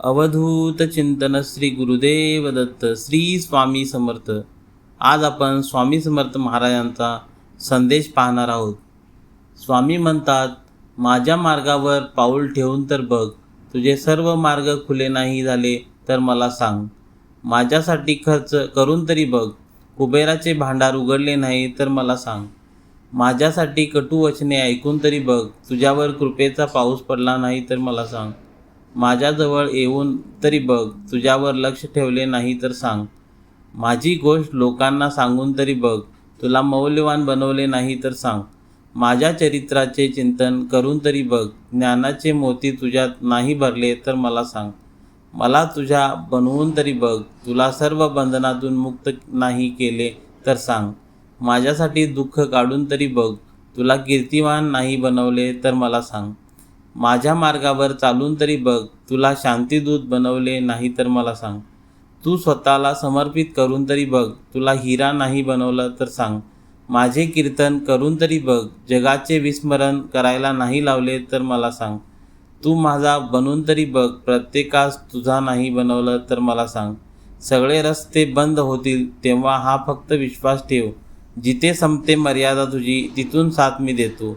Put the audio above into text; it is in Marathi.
अवधूत चिंतन श्री गुरुदेव दत्त श्री स्वामी समर्थ. आज आपण स्वामी समर्थ महाराजांचा संदेश पाहणार आहोत. स्वामी म्हणतात माझ्या मार्गावर पाऊल ठेवून तर बघ तुझे सर्व मार्ग खुले नाही झाले तर मला सांग. माझ्यासाठी खर्च करून तरी बघ कुबेराचे भांडार उघडले नाही तर मला सांग. माझ्यासाठी कटू वचने ऐकून तरी बघ तुझ्यावर कृपेचा पाऊस पडला नाही तर मला सांग. माझ्याजवळ येऊन तरी बघ तुझ्यावर लक्ष ठेवले नाही तर सांग. माझी गोष्ट लोकांना सांगून तरी बघ तुला मौल्यवान बनवले नाही तर सांग. माझ्या चरित्राचे चिंतन करून तरी बघ ज्ञानाचे मोती तुझ्यात नाही भरले तर मला सांग. मला तुझ्या बनवून तरी बघ तुला सर्व बंधनातून मुक्त नाही केले तर सांग. माझ्यासाठी दुःख काढून तरी बघ तुला कीर्तिवान नाही बनवले तर मला सांग. माझ्या मार्गावर चालून तरी बघ तुला शांतीदूत बनवले नाही तर मला सांग. तू स्वतःला समर्पित करून तरी बघ तुला हिरा नाही बनवलं तर सांग. माझे कीर्तन करून तरी बघ जगाचे विस्मरण करायला नाही लावले तर मला सांग. तू माझा बनून तरी बघ प्रत्येकास तुझा नाही बनवलं तर मला सांग. सगळे रस्ते बंद होतील तेव्हा हा फक्त विश्वास ठेव. जिथे संपते मर्यादा तुझी तिथून साथ मी देतो.